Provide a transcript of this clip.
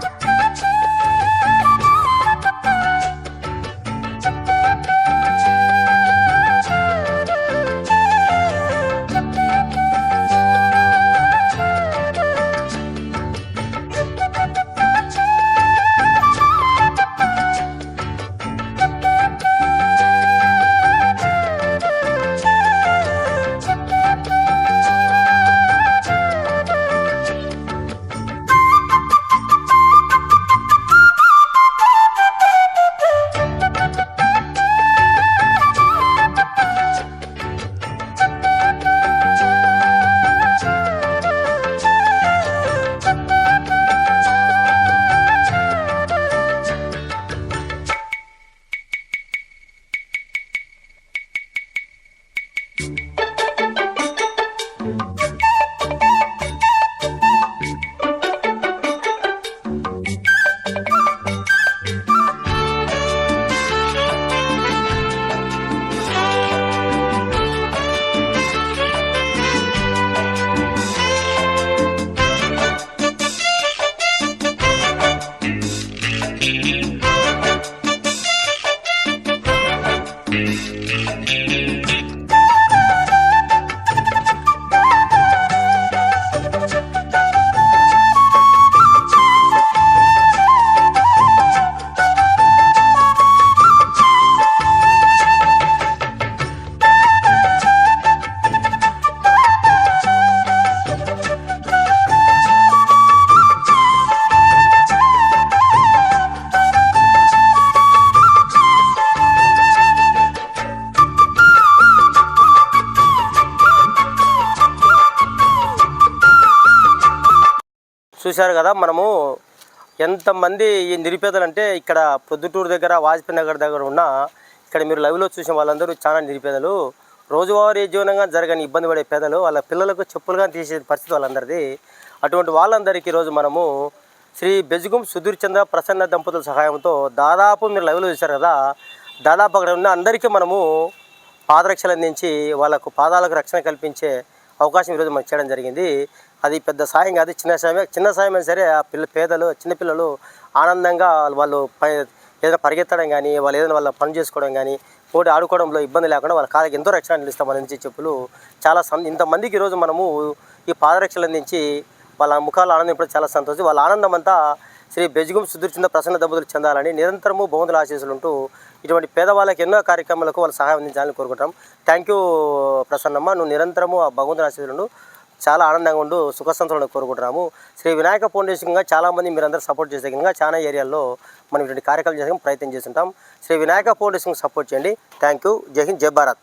to do. చూశారు కదా మనము ఎంతమంది ఈ నిరుపేదలు అంటే ఇక్కడ ప్రొద్దుటూరు దగ్గర వాజ్పేయి నగర్ దగ్గర ఉన్న ఇక్కడ మీరు లైవ్లో చూసిన వాళ్ళందరూ చాలా నిరుపేదలు. రోజువారీ జీవనంగా జరగని ఇబ్బంది పడే పేదలు వాళ్ళ పిల్లలకు చెప్పులుగా తీసే పరిస్థితి వాళ్ళందరిది. అటువంటి వాళ్ళందరికీ ఈరోజు మనము శ్రీ బెజుగుం సుధీర్ చంద్ర ప్రసన్న దంపతుల సహాయంతో దాదాపు మీరు లైవ్లో చూశారు కదా దాదాపు అక్కడ ఉన్న అందరికీ మనము పాదరక్షలు అందించి వాళ్ళకు పాదాలకు రక్షణ కల్పించే అవకాశం ఈరోజు మనకు చేయడం జరిగింది. అది పెద్ద సాయం కాదు చిన్న సాయమే. చిన్న సాయం అయినా సరే ఆ పిల్ల పేదలు చిన్నపిల్లలు ఆనందంగా వాళ్ళు ఏదైనా పరిగెత్తడం కానీ వాళ్ళు ఏదైనా వాళ్ళ పని చేసుకోవడం కానీ పోటీ ఆడుకోవడంలో ఇబ్బంది లేకుండా వాళ్ళ కాళ్ళకి ఎంతో రక్షణ అందిస్తాం మన నుంచి చెప్పులు. చాలా సం ఇంతమందికి ఈరోజు మనము ఈ పాదరక్షలు అందించి వాళ్ళ ముఖాలు ఆనందం ఇప్పుడు చాలా సంతోషం. వాళ్ళ ఆనందం అంతా శ్రీ బెజగుం సుదీర్చింద ప్రసన్న దంపతులు చెందాలని నిరంతరము భగవంతుల ఆశీస్సులుంటూ ఇటువంటి పేదవాళ్ళకి ఎన్నో కార్యక్రమాలకు వాళ్ళు సహాయం అందించాలని కోరుకుంటాం థ్యాంక్ యూ ప్రసన్నమ్మ. నువ్వు నిరంతరము ఆ భగవంతుల ఆశీస్సులు చాలా ఆనందంగా ఉండు సుఖ సంతోషాలను కోరుకుంటున్నాము. శ్రీ వినాయక ఫౌండేషన్గా చాలామంది మీరందరూ సపోర్ట్ చేసే విధంగా చాలా ఏరియాల్లో మనం ఇటువంటి కార్యక్రమాలు చేసే ప్రయత్నం చేస్తుంటాం. శ్రీ వినాయక ఫౌండేషన్కి సపోర్ట్ చేయండి. థ్యాంక్ యూ జై హింద్ జై భారత్.